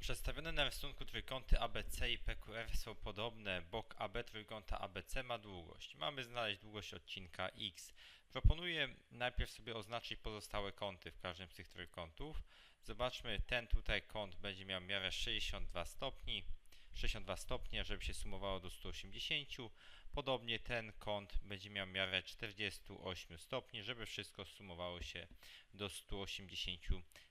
Przedstawione na rysunku trójkąty ABC i PQR są podobne. Bok AB trójkąta ABC ma długość. Mamy znaleźć długość odcinka X. Proponuję najpierw sobie oznaczyć pozostałe kąty w każdym z tych trójkątów. Zobaczmy, ten tutaj kąt będzie miał miarę 62 stopni. 62 stopnie, żeby się sumowało do 180. Podobnie ten kąt będzie miał miarę 48 stopni, żeby wszystko sumowało się do 180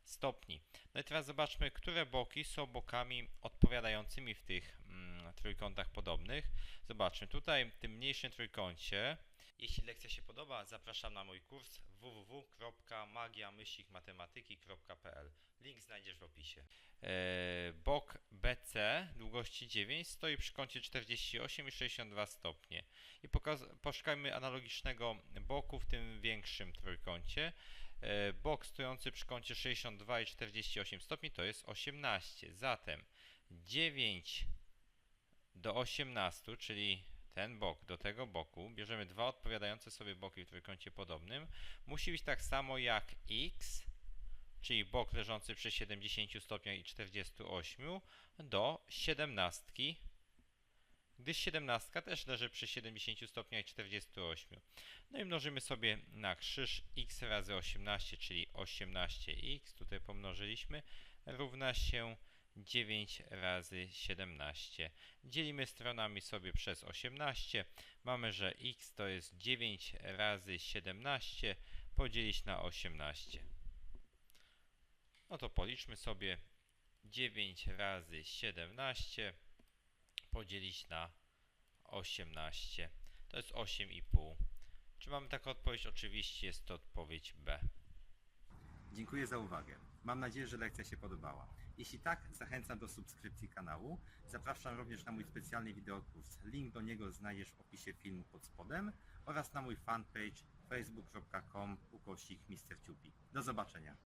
stopni. No i teraz zobaczmy, które boki są bokami odpowiadającymi w tych mm, trójkątach podobnych. Zobaczmy, tutaj w tym mniejszym trójkącie. Jeśli lekcja się podoba, zapraszam na mój kurs www.magia-matematyki.pl. Link znajdziesz w opisie. E, bok BC długości 9 stoi przy kącie 48 i 62 stopnie. I poszukajmy analogicznego boku w tym większym trójkącie. E, bok stojący przy kącie 62 i 48 stopni to jest 18. Zatem 9 do 18, czyli ten bok do tego boku, bierzemy dwa odpowiadające sobie boki w trójkącie podobnym, musi być tak samo jak x, czyli bok leżący przy 70 stopniach i 48 do 17, gdyż 17 też leży przy 70 stopniach i 48. No i mnożymy sobie na krzyż x razy 18, czyli 18x, tutaj pomnożyliśmy, równa się 9 razy 17. Dzielimy stronami sobie przez 18. Mamy, że x to jest 9 razy 17 podzielić na 18. No to policzmy sobie 9 razy 17 podzielić na 18. To jest 8,5. Czy mamy taką odpowiedź? Oczywiście jest to odpowiedź B. Dziękuję za uwagę. Mam nadzieję, że lekcja się podobała. Jeśli tak, zachęcam do subskrypcji kanału. Zapraszam również na mój specjalny wideokurs. Link do niego znajdziesz w opisie filmu pod spodem oraz na mój fanpage facebook.com ukośnik. Do zobaczenia.